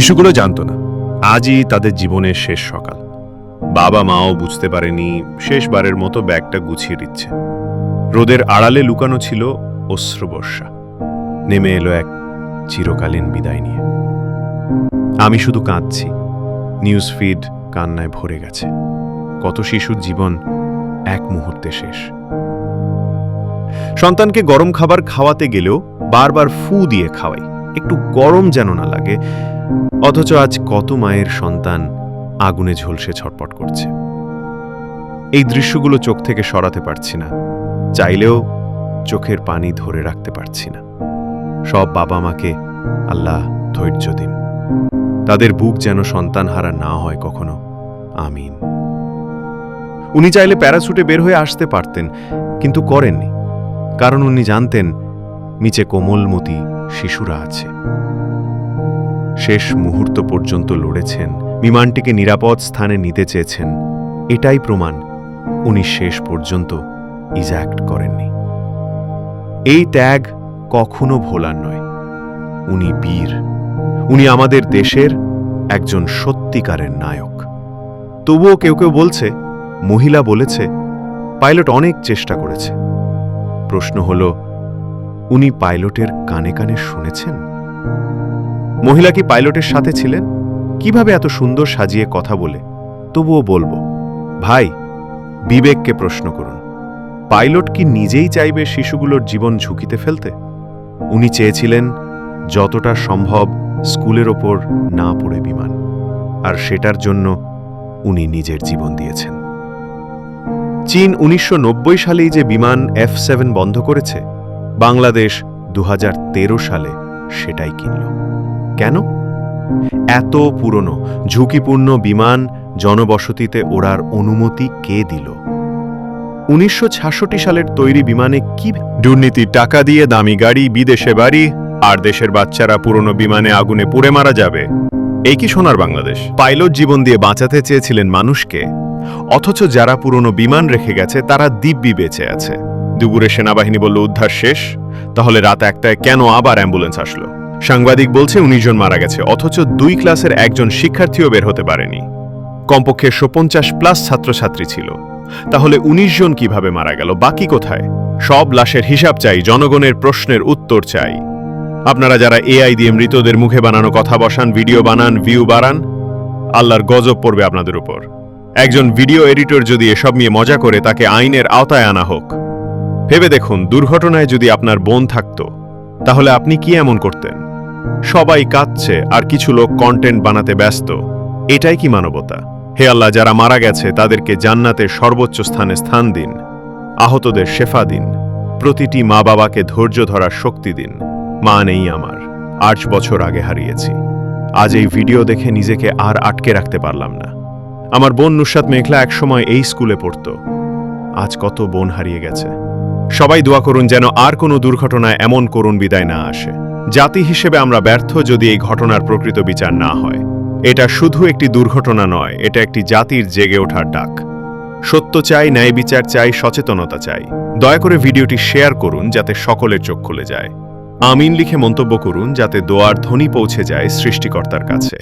শিশুগুলো জানতো না। আজই তাদের জীবনের শেষ সকাল। বাবা মাও বুঝতে পারেনি, শেষবারের মতো ব্যাগটা গুছিয়ে দিচ্ছে। রোদের আড়ালে লুকানো ছিল অশ্রবর্ষা নেমে এলো এক চিরকালীন বিদায় নিয়ে। আমি শুধু কাঁদছি। নিউজ ফিড কান্নায় ভরে গেছে। কত শিশুর জীবন এক মুহূর্তে শেষ। সন্তানকে গরম খাবার খাওয়াতে গেলেও বারবার ফু দিয়ে খাওয়াই। একটু গরম যেন না লাগে, অথচ আজ কত মায়ের সন্তান আগুনে ঝলসে ছটপট করছে। এই দৃশ্যগুলো চোখ থেকে সরাতে পারছি না, চাইলেও চোখের পানি ধরে রাখতে পারছি না। সব বাবা মাকে আল্লাহ ধৈর্য দিন। তাদের বুক যেন সন্তান হারা না হয় কখনো। আমিন। উনি চাইলে প্যারাসুটে বের হয়ে আসতে পারতেন, কিন্তু করেননি। কারণ উনি জানতেন নিচে কোমলমতি শিশুরা আছে। শেষ মুহূর্ত পর্যন্ত লড়েছেন, বিমানটিকে নিরাপদ স্থানে নিতে চেয়েছেন। এটাই প্রমাণ উনি শেষ পর্যন্ত ইজ্যাক্ট করেননি। এই ত্যাগ কখনো ভোলার নয়। উনি বীর। উনি আমাদের দেশের একজন সত্যিকারের নায়ক। তবুও কেউ কেউ বলছে, মহিলা বলেছে, পাইলট অনেক চেষ্টা করেছে। প্রশ্ন হল উনি পাইলটের কানে কানে শুনেছেন? মহিলা কি পাইলটের সাথে ছিলেন? কীভাবে এত সুন্দর সাজিয়ে কথা বলে? তবুও বলব, ভাই, বিবেককে প্রশ্ন করুন, পাইলট কি নিজেই চাইবে শিশুগুলোর জীবন ঝুঁকিতে ফেলতে? উনি চেয়েছিলেন যতটা সম্ভব স্কুলের ওপর না পড়ে বিমান, আর সেটার জন্য উনি নিজের জীবন দিয়েছেন। চীন উনিশশো নব্বই সালেই যে বিমান এফ সেভেন বন্ধ করেছে বাংলাদেশ দু হাজার তেরো সালে সেটাই কিনল। কেন? এত পুরনো, ঝুঁকিপূর্ণ বিমান জনবসতিতে ওড়ার অনুমতি কে দিল? উনিশশো সালের তৈরি বিমানে কি দুর্নীতি টাকা দিয়ে দামি গাড়ি, বিদেশে বাড়ি, আর দেশের বাচ্চারা পুরনো বিমানে আগুনে পুড়ে মারা যাবে। এই কি সোনার বাংলাদেশ? পাইলট জীবন দিয়ে বাঁচাতে চেয়েছিলেন মানুষকে। অথচ যারা পুরনো বিমান রেখে গেছে, তারা দিব্যি বেঁচে আছে। দুপুরে সেনাবাহিনী বলল, উদ্ধার শেষ? তাহলে রাত একটায় কেন আবার অ্যাম্বুলেন্স আসলো? সাংবাদিক বলছে, উনিশ জন মারা গেছে, অথচ দুই ক্লাসের একজন শিক্ষার্থীও বের হতে পারেনি। কমপক্ষে পঞ্চাশ প্লাস ছাত্রছাত্রী ছিল। তাহলে উনিশ জন কীভাবে মারা গেল? বাকি কোথায়? সব লাশের হিসাব চাই, জনগণের প্রশ্নের উত্তর চাই। আপনারা যারা এআই দিয়ে মৃতদের মুখে বানানো কথা বসান, ভিডিও বানান, ভিউ বাড়ান, আল্লাহর গজব পড়বে আপনাদের উপর। একজন ভিডিও এডিটর যদি এসব নিয়ে মজা করে, তাকে আইনের আওতায় আনা হোক। ভেবে দেখুন, দুর্ঘটনায় যদি আপনার বোন থাকত, তাহলে আপনি কি এমন করতেন? সবাই কাঁদছে, আর কিছু লোক কন্টেন্ট বানাতে ব্যস্ত। এটাই কি মানবতা? হে আল্লাহ, যারা মারা গেছে, তাদেরকে জান্নাতের সর্বোচ্চ স্থানে স্থান দিন। আহতদের শেফা দিন। প্রতিটি মা বাবাকে ধৈর্য ধরার শক্তি দিন। মা নেই আমার, আট বছর আগে হারিয়েছি। আজ এই ভিডিও দেখে নিজেকে আর আটকে রাখতে পারলাম না। আমার বোন নুসাদ মেঘলা একসময় এই স্কুলে পড়ত। আজ কত বোন হারিয়ে গেছে। সবাই দোয়া করুন যেন আর কোনো দুর্ঘটনায় এমন করুণ বিদায় না আসে। জাতি হিসেবে আমরা ব্যর্থ যদি এই ঘটনার প্রকৃত বিচার না হয়। এটা শুধু একটি দুর্ঘটনা নয়, এটা একটি জাতির জেগে ওঠার ডাক। সত্য চাই, ন্যায় বিচার চাই, সচেতনতা চাই। দয়া করে ভিডিওটি শেয়ার করুন যাতে সকলের চোখ খুলে যায়। আমিন লিখে মন্তব্য করুন যাতে দোয়ার ধ্বনি পৌঁছে যায় সৃষ্টিকর্তার কাছে।